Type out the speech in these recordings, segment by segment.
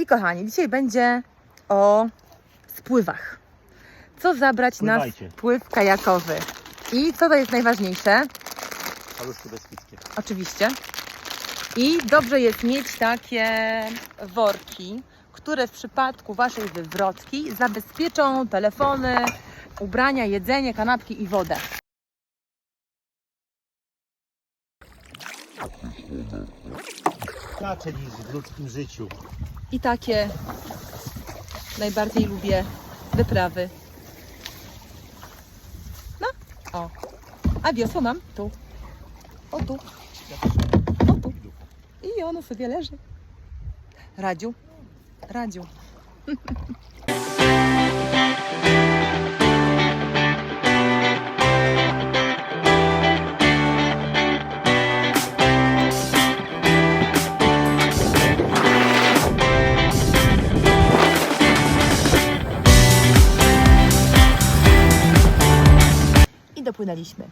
I kochani, dzisiaj będzie o spływach. Co zabrać na spływ kajakowy? I co to jest najważniejsze? Paluszki beskidzkie. Oczywiście. I dobrze jest mieć takie worki, które w przypadku Waszej wywrotki zabezpieczą telefony, ubrania, jedzenie, kanapki i wodę. Inaczej niż w ludzkim życiu. I takie najbardziej lubię wyprawy. No, o. A wiosło mam tu. O tu. O tu. I ono sobie leży. Radziu. Radziu. dopłynęliśmy.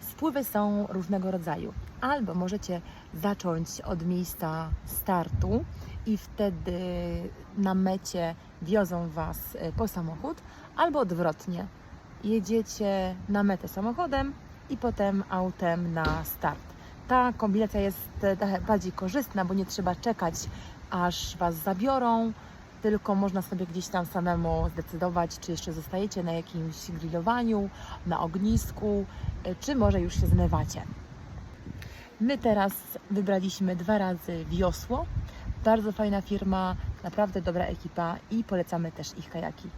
Spływy są różnego rodzaju. Albo możecie zacząć od miejsca startu i wtedy na mecie wiozą Was e, po samochód, albo odwrotnie. Jedziecie na metę samochodem i potem autem na start. Ta kombinacja jest e, bardziej korzystna, bo nie trzeba czekać, aż Was zabiorą, tylko można sobie gdzieś tam samemu zdecydować, czy jeszcze zostajecie na jakimś grillowaniu, na ognisku, y, czy może już się zmywacie. My teraz wybraliśmy dwa razy wiosło. Bardzo fajna firma, naprawdę dobra ekipa i polecamy też ich kajaki.